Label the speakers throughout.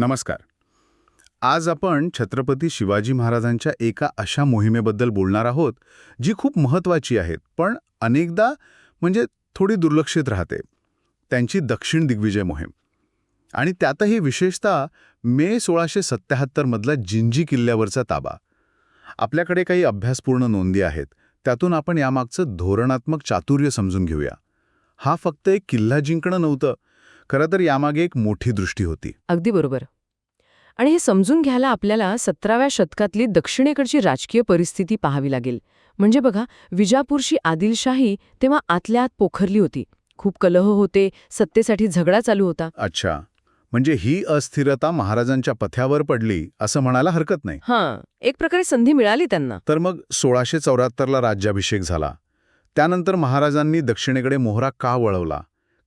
Speaker 1: नमस्कार. आज आपण छत्रपती शिवाजी महाराजांच्या एका अशा मोहिमेबद्दल बोलणार आहोत जी खूप महत्त्वाची आहेत पण अनेकदा म्हणजे थोडी दुर्लक्षित राहते. त्यांची दक्षिण दिग्विजय मोहीम. आणि त्यातही विशेषतः मे सोळाशे सत्त्याहत्तरमधला जिंजी किल्ल्यावरचा ताबा. आपल्याकडे काही अभ्यासपूर्ण नोंदी आहेत त्यातून आपण यामागचं धोरणात्मक चातुर्य समजून घेऊया. हा फक्त एक किल्ला जिंकणं नव्हतं खरं तर यामागे एक मोठी दृष्टी होती.
Speaker 2: अगदी बरोबर. आणि हे समजून घ्यायला आपल्याला सतराव्या शतकातली दक्षिणेकडची राजकीय परिस्थिती पाहावी लागेल. म्हणजे बघा विजापूरची आदिलशाही तेव्हा आतल्या आत पोखरली होती. खूप कलह होते सत्तेसाठी झगडा चालू होता.
Speaker 1: अच्छा. म्हणजे ही अस्थिरता महाराजांच्या पथ्यावर पडली असं म्हणायला हरकत नाही.
Speaker 2: हां एक प्रकारे संधी मिळाली त्यांना.
Speaker 1: तर मग सोळाशे चौऱ्याहत्तरला राज्याभिषेक झाला. त्यानंतर महाराजांनी दक्षिणेकडे मोहरा का वळवला?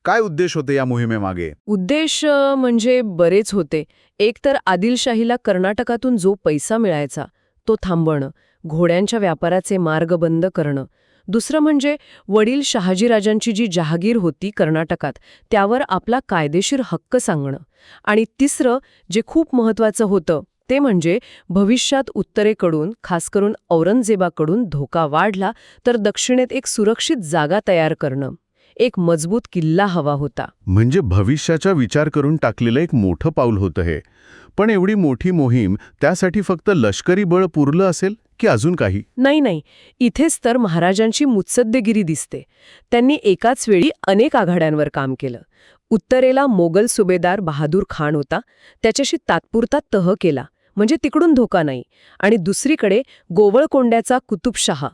Speaker 1: काय उद्देश होते या मोहिमेमागे?
Speaker 2: उद्देश म्हणजे बरेच होते. एक तर आदिलशाहीला कर्नाटकातून जो पैसा मिळायचा तो थांबवणं घोड्यांच्या व्यापाराचे मार्ग बंद करणं. दुसरं म्हणजे वडील शहाजीराजांची जी जहागीर होती कर्नाटकात त्यावर आपला कायदेशीर हक्क सांगणं. आणि तिसरं जे खूप महत्वाचं होतं ते म्हणजे भविष्यात उत्तरेकडून खास करून औरंगजेबाकडून धोका वाढला तर दक्षिणेत एक सुरक्षित जागा तयार करणं. एक मजबूत किल्ला हवा होता.
Speaker 1: म्हणजे भविष्याचा विचार करून टाकलेलं एक मोठं पाऊल होतं हे. पण एवढी मोठी मोहीम त्यासाठी फक्त लष्करी बळ पुरलं असेल की अजून काही?
Speaker 2: नाही नाही. इथेच तर महाराजांची मुत्सद्देगिरी दिसते. त्यांनी एकाच वेळी अनेक आघाड्यांवर काम केलं. उत्तरेला मोगल सुभेदार बहादूर खान होता. त्याच्याशी तात्पुरता तह केला. म्हणजे तिकडून धोका नाही. आणि दुसरीकडे गोवळकोंड्याचा कुतुबशहा.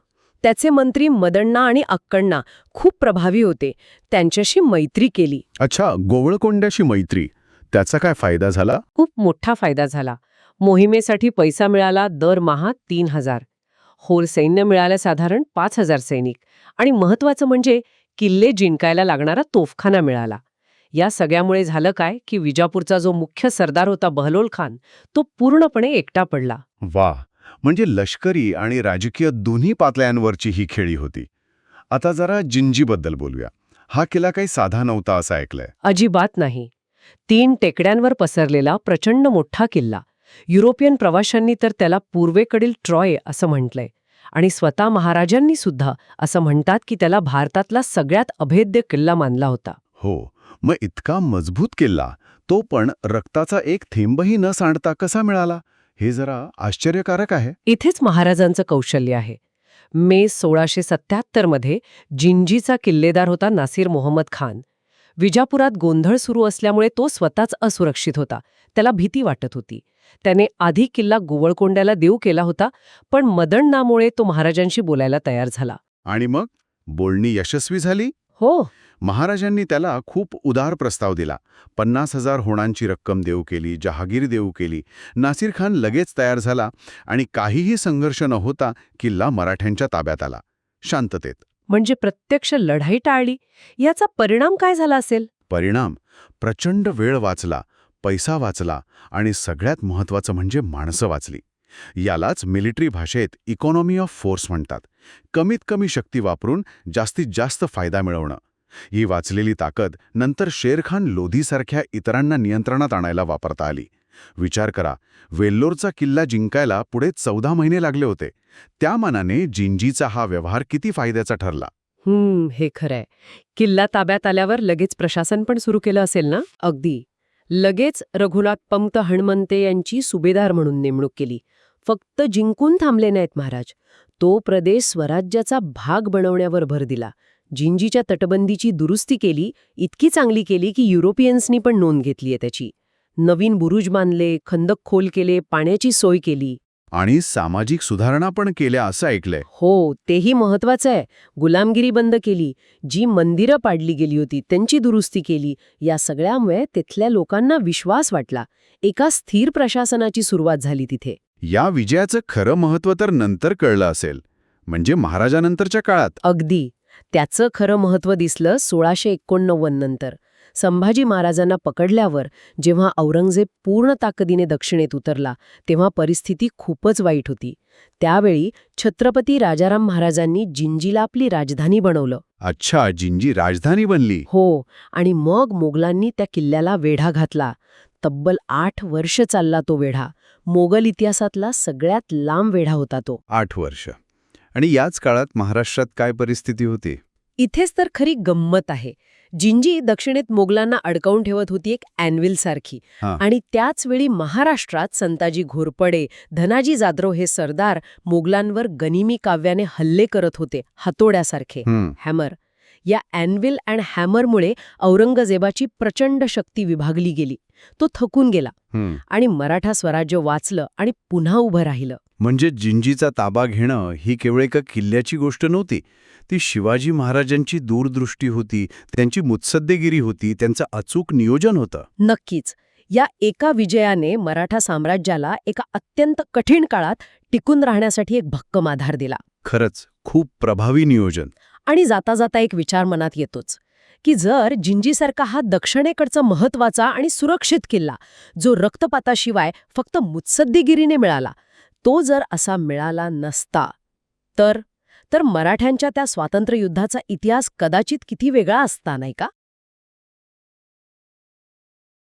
Speaker 2: त्याचे मंत्री मदण्णा आणि अक्कण्णा खूप प्रभावी होते. त्यांच्याशी मैत्री केली.
Speaker 1: अच्छा गोवळकोंड्याशी मैत्री. त्याचा काय फायदा झाला?
Speaker 2: खूप मोठा फायदा झाला. मोहिमेसाठी पैसा मिळाला दरमहा तीन हजार. होर सैन्य मिळालं साधारण पाच हजार सैनिक. आणि महत्वाचं म्हणजे किल्ले जिंकायला लागणारा तोफखाना मिळाला. या सगळ्यामुळे झालं काय की विजापूरचा जो मुख्य सरदार होता बहलोल खान तो पूर्णपणे एकटा पडला.
Speaker 1: वा म्हणजे लष्करी आणि राजकीय दोन्ही पातळ्यांवरची ही खेळी होती. आता जरा जिंजीबद्दल बोलूया. हा किल्ला काही साधा नव्हता असं ऐकलंय.
Speaker 2: अजिबात नाही. तीन टेकड्यांवर पसरलेला प्रचंड मोठा किल्ला. युरोपियन प्रवाशांनी तर त्याला पूर्वेकडील ट्रॉय असं म्हटलंय. आणि स्वतः महाराजांनी सुद्धा असं म्हणतात की त्याला भारतातला सगळ्यात अभेद्य किल्ला मानला होता.
Speaker 1: हो मग इतका मजबूत किल्ला तो पण रक्ताचा एक थेंबही न सांडता कसा मिळाला? हे जरा आश्चर्यकारक आहे.
Speaker 2: इथेच महाराजांचं कौशल्य आहे. मे सोळाशे सत्याहत्तरमध्ये जिंजीचा किल्लेदार होता नासिर मोहम्मद खान. विजापुरात गोंधळ सुरू असल्यामुळे तो स्वतःच असुरक्षित होता. त्याला भीती वाटत होती. त्याने आधी किल्ला गोवळकोंड्याला देऊ केला होता पण मदणनामुळे तो महाराजांशी बोलायला तयार झाला.
Speaker 1: आणि मग बोलणी यशस्वी झाली?
Speaker 2: हो.
Speaker 1: महाराजांनी त्याला खूप उदार प्रस्ताव दिला. पन्नास हजार होणांची रक्कम देऊ केली जहागीर देऊ केली. नासिर खान लगेच तयार झाला आणि काहीही संघर्ष न होता किल्ला मराठ्यांच्या ताब्यात आला. शांततेत.
Speaker 2: म्हणजे प्रत्यक्ष लढाई टाळली? याचा परिणाम काय झाला असेल?
Speaker 1: परिणाम. प्रचंड वेळ वाचला पैसा वाचला आणि सगळ्यात महत्त्वाचं म्हणजे माणसं वाचली. यालाच मिलिटरी भाषेत इकॉनॉमी ऑफ फोर्स म्हणतात. कमीत कमी शक्ती वापरून जास्तीत जास्त फायदा मिळवणं. ही वाचलेली ताकद नंतर शेरखान लोधीसारख्या इतरांना नियंत्रणात आणायला वापरता आली. विचार करा वेल्लोरचा किल्ला जिंकायला पुढे चौदा महिने लागले होते. त्या मानाने जिंजीचा हा व्यवहार किती फायद्याचा ठरला?
Speaker 2: हम्म हे खरंय. किल्ला ताब्यात आल्यावर लगेच प्रशासन पण सुरू केलं असेल ना? अगदी. लगेच रघुनाथ पंत हणमंते यांची सुभेदार म्हणून नेमणूक केली. फक्त जिंकून थांबले नाहीत महाराज. तो प्रदेश स्वराज्याचा भाग बनवण्यावर भर दिला. जिंजीच्या तटबंदीची दुरुस्ती केली इतकी चांगली केली की युरोपियन्सनी पण नोंद घेतलीय त्याची. नवीन बुरुज बांधले खंदक खोल केले पाण्याची सोय केली.
Speaker 1: आणि सामाजिक सुधारणा पण केल्या असं ऐकलंय.
Speaker 2: हो तेही महत्वाचं आहे. गुलामगिरी बंद केली. जी मंदिरं पाडली गेली होती त्यांची दुरुस्ती केली. या सगळ्यामुळे तिथल्या लोकांना विश्वास वाटला. एका स्थिर प्रशासनाची सुरुवात झाली तिथे.
Speaker 1: या विजयाचं खरं महत्त्व तर नंतर कळलं असेल. म्हणजे महाराजानंतरच्या काळात.
Speaker 2: अगदी. त्याचं खरं महत्त्व दिसलं सोळाशे एकोणनव्वद नंतर. संभाजी महाराजांना पकडल्यावर जेव्हा औरंगजेब पूर्ण ताकदीने दक्षिणेत उतरला तेव्हा परिस्थिती खूपच वाईट होती. त्यावेळी छत्रपती राजाराम महाराजांनी जिंजीला आपली राजधानी बनवलं.
Speaker 1: अच्छा जिंजी राजधानी बनली.
Speaker 2: हो आणि मग मोगलांनी त्या किल्ल्याला वेढा घातला. तब्बल आठ वर्ष चालला तो वेढा. मोगल इतिहासातला सगळ्यात लांब वेढा होता तो.
Speaker 1: आठ वर्ष. आणि याच काळात महाराष्ट्रात काय परिस्थिती होती?
Speaker 2: इथेच तर खरी गंमत आहे. जिंजी दक्षिणेत मोगलांना अडकावून ठेवत होती एक अॅनविल सारखी. आणि त्याच वेळी महाराष्ट्रात संताजी घोरपडे धनाजी जाधव हे सरदार मोगलांवर गनिमी काव्याने हल्ले करत होते हातोड्यासारखे. हॅमर या अॅनविल अँड हॅमरमुळे औरंगजेबाची प्रचंड शक्ती विभागली गेली. तो थकून गेला. आणि मराठा स्वराज्य वाचलं आणि पुन्हा उभं राहिलं.
Speaker 1: म्हणजे जिंजीचा ताबा घेणं ही केवळ एका किल्ल्याची गोष्ट नव्हती. ती शिवाजी महाराजांची दूरदृष्टी होती त्यांची मुत्सद्देगिरी होती त्यांचं अचूक नियोजन होतं.
Speaker 2: नक्कीच. या एका विजयाने मराठा साम्राज्याला एका अत्यंत कठीण काळात टिकून राहण्यासाठी एक भक्कम आधार दिला.
Speaker 1: खरंच खूप प्रभावी नियोजन.
Speaker 2: आणि जाता जाता एक विचार मनात येतोच की जर जिंजीसारखा हा दक्षिणेकडचा महत्त्वाचा आणि सुरक्षित किल्ला जो रक्तपाताशिवाय फक्त मुत्सद्दीगिरीने मिळाला तो जर असा मिळाला नसता तर तर मराठ्यांच्या त्या स्वातंत्र्ययुद्धाचा इतिहास कदाचित किती वेगळा असता नाही का?